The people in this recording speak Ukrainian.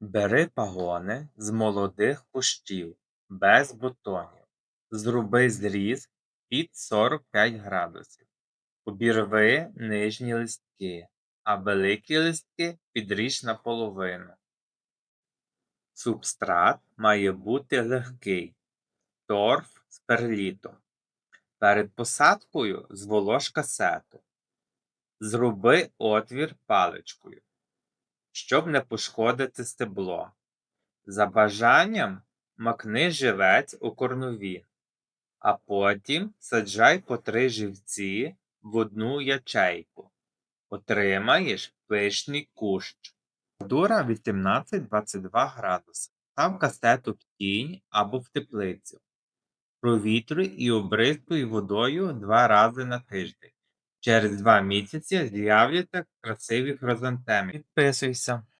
Бери пагони з молодих кущів, без бутонів, зроби зріз під 45 градусів, обірви нижні листки, а великі листки підріж наполовину. Субстрат має бути легкий, торф з перлітом. Перед посадкою зволож касету. Зроби отвір паличкою, щоб не пошкодити стебло. За бажанням макни живець у корневі, а потім саджай по три живці в одну ячейку. Отримаєш пишний кущ. Температура 18-22 градуси. Став кастету в тінь або в теплицю. Провітрюй і обризкуй водою два рази на тиждень. Через два місяці з'являться красиві хризантеми. Підписуйся.